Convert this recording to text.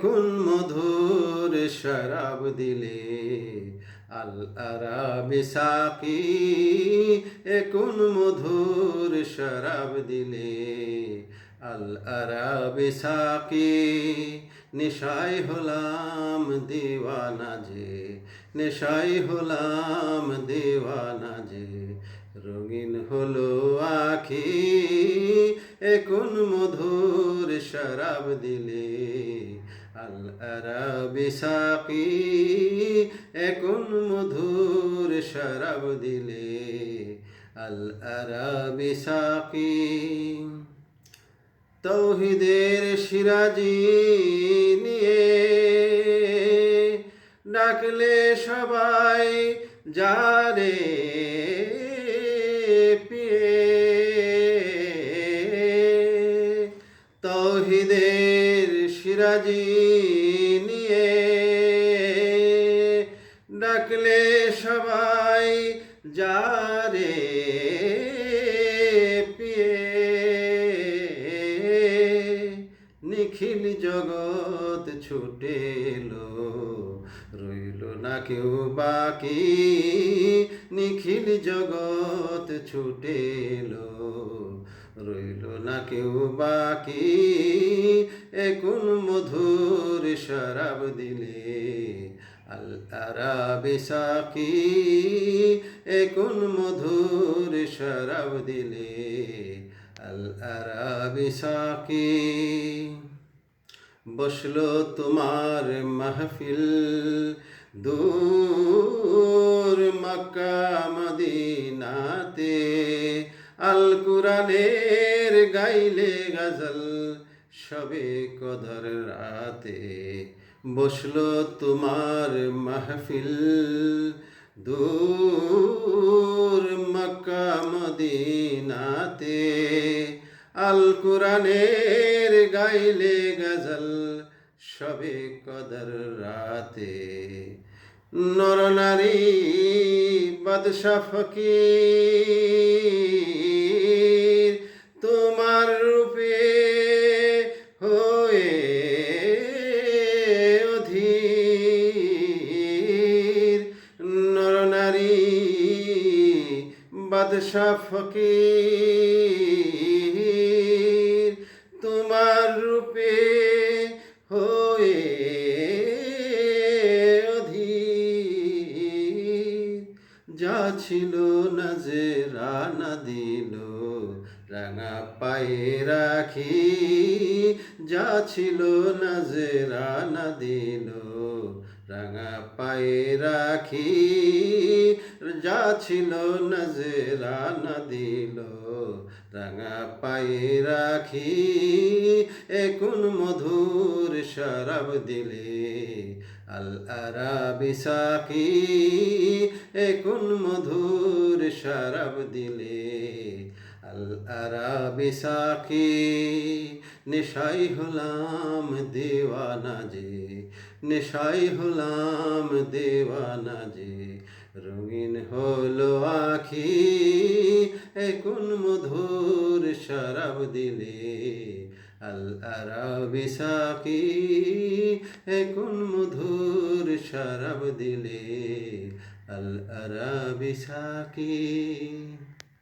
এখন মধুর শরাব দিলে? আল আরাবি সাকি এখন মধুর শরাব দিলে? আল আরাবি সাকি নেশাই হলাম দিওয়ানা যে নেশাই হলাম দিওয়ানা যে। রঙিন হলো আখি এখন মধুর শরাব দিলে? আল আরাবি সাকি, এখন মধুর শরাব দিলে। আল আরাবি সাকি, তৌহিদের সিরাজি নিয়ে ডাকলে সবাই যারে সিরাজি নিয়ে ডাকলে সবাই যারে পিয়ে। নিখিল জগৎ ছুটেলো, রইল না কেউ বাকি। নিখিল জগৎ ছুটেলো, রইল না কেউ বাকি। এখন শরাব দিলে আল আরাবি সাকি, এখন মধুর শরাব দিলে আল আরাবি বসল তোমার মাহফিল দূর মক্কা মদিনাতে, আল কুরানের গাইলে গজল সবে কদর রাতে বসল তোমার মাহফিল। দূর মক্কা মদিনাতে আল কুরানের গাইলে গজল সবে কদর রাতে। নরনারী বাদশা ফকির বাদশা ফকির তোমার রূপে হয়ে অধীর। যা ছিল না যে রানা দিল রাঙা পায়ে রাখি। যা ছিল না যে রানা দিল রাঙা পায়ে রাখি, যা ছিল না যে দিল। রাঙা পায়ে রাখি এখন মধুর শরাব দিলে। আল আরাবি সাকি এখন মধুর শরাব দিলে। আল আরাবি সাকি নেশাই হলাম দেওয়ানা যে নেশাই হলাম দেওয়ানা যে রঙিন হলো আখি এখন মধুর শরাব দিলে। আল আরাবি সাকি এখন মধুর শরাব দিলে। আল আরাবি সাকি